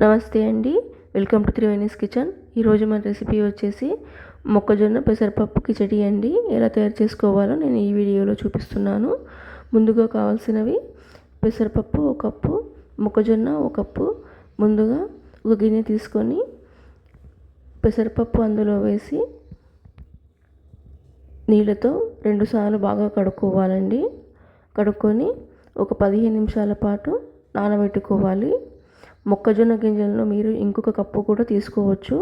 నమస్తే అండి. Welcome to Triveni's kitchen. ఈరోజు మన రెసిపీ వచ్చేసి మొక్కజొన్న పెసరపప్పు కిచడి అండి. ఎలా తయారు చేసుకోవాలో నేను ఈ వీడియోలో చూపిస్తున్నాను. ముందుగా కావాల్సినవి పెసరపప్పు ఒక కప్పు మొక్కజొన్న ఒక కప్పు. ముందుగా ఒక గిన్నె తీసుకొని పెసరపప్పు అందులో వేసి నీళ్ళతో రెండుసార్లు బాగా కడుక్కోవాలండి. కడుక్కొని ఒక పదిహేను నిమిషాల పాటు నానబెట్టుకోవాలి. మొక్కజొన్న గింజలను మీరు ఇంకొక కప్పు కూడా తీసుకోవచ్చు.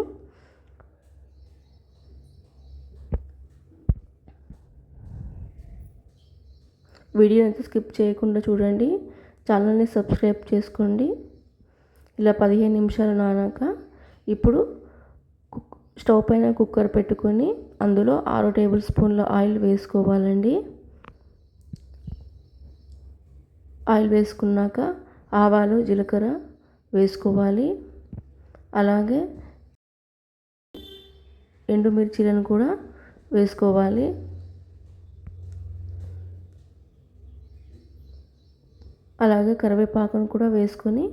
వీడియో అయితే స్కిప్ చేయకుండా చూడండి. ఛానల్ని సబ్స్క్రైబ్ చేసుకోండి. ఇలా పదిహేను నిమిషాలు నానాక ఇప్పుడు స్టవ్ పైన కుక్కర్ పెట్టుకొని అందులో ఆరు టేబుల్ స్పూన్ల ఆయిల్ వేసుకోవాలండి. ఆయిల్ వేసుకున్నాక ఆవాలు జీలకర్ర వేసుకోవాలి. అలాగే ఎండుమిర్చీలను కూడా వేసుకోవాలి. అలాగే కరివేపాకును కూడా వేసుకొని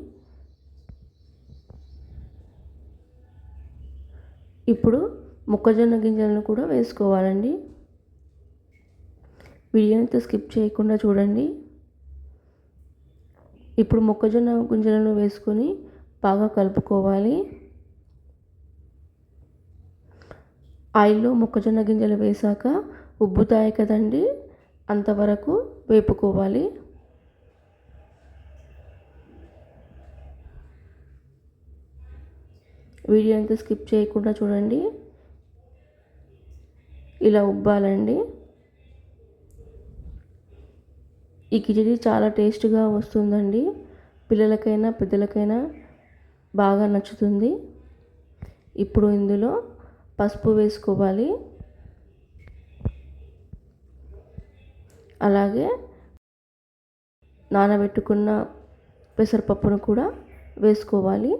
ఇప్పుడు మొక్కజొన్న గింజలను కూడా వేసుకోవాలండి. వీడియోని స్కిప్ చేయకుండా చూడండి. ఇప్పుడు మొక్కజొన్న గింజలను వేసుకొని బాగా కలుపుకోవాలి. ఆయిల్లో మొక్కజొన్న గింజలు వేసాక ఉబ్బుతాయి కదండి అంతవరకు వేపుకోవాలి. వీడియో అంతా స్కిప్ చేయకుండా చూడండి. ఇలా ఉబ్బాలండి. ఈ కిచడీ చాలా టేస్ట్గా వస్తుందండి. పిల్లలకైనా పెద్దలకైనా బాగా నచ్చుతుంది. ఇప్పుడు ఇందులో పసుపు వేసుకోవాలి. అలాగే నానబెట్టుకున్న పెసరపప్పును కూడా వేసుకోవాలి.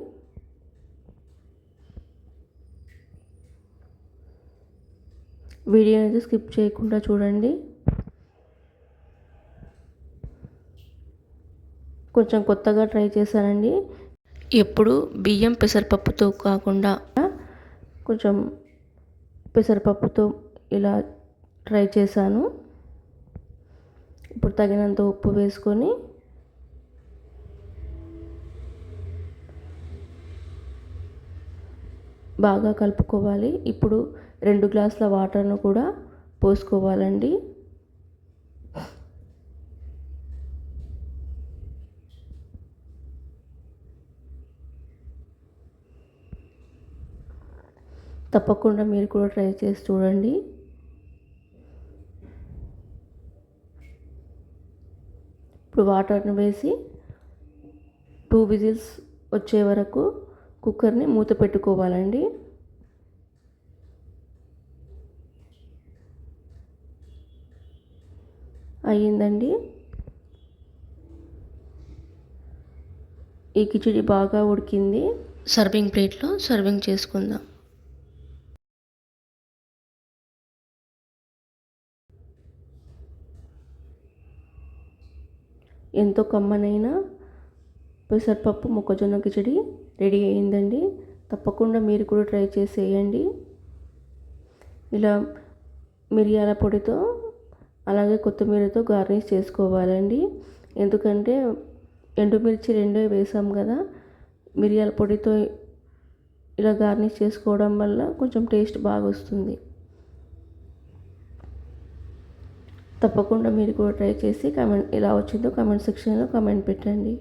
వీడియో అనేది స్కిప్ చేయకుండా చూడండి. కొంచెం కొత్తగా ట్రై చేశానండి. ఎప్పుడు? బియ్యం పెసరపప్పుతో కాకుండా. కొంచెం పెసరపప్పుతో ఇలా ట్రై చేశాను. ఇప్పుడు తగినంత ఉప్పు వేసుకొని బాగా కలుపుకోవాలి. ఇప్పుడు రెండు గ్లాసుల వాటర్ను కూడా పోసుకోవాలండి. తప్పకుండా మీరు కూడా ట్రై చేసి చూడండి. ఇప్పుడు వాటర్ని వేసి టూ విజిల్స్ వచ్చే వరకు కుక్కర్ని మూత పెట్టుకోవాలండి. అయ్యిందండి. ఈ కిచిడి బాగా ఉడికింది. సర్వింగ్ ప్లేట్లో సర్వింగ్ చేసుకుందాం. ఎంతో కమ్మనైన పెసరపప్పు మొక్కజొన్న కిచడి రెడీ అయిందండి. తప్పకుండా మీరు కూడా ట్రై చేసేయండి ఇలా మిరియాల పొడితో అలాగే కొత్తిమీరతో గార్నిష్ చేసుకోవాలండి. ఎందుకంటే ఎండుమిర్చి రెండే వేసాం కదా మిరియాల పొడితో ఇలా గార్నిష్ చేసుకోవడం వల్ల కొంచెం టేస్ట్ బాగా వస్తుంది తప్పకుండా మీరు కూడా ట్రై చేసి కమెంట్ ఎలా వచ్చిందో కమెంట్ సెక్షన్లో కమెంట్ పెట్టండి.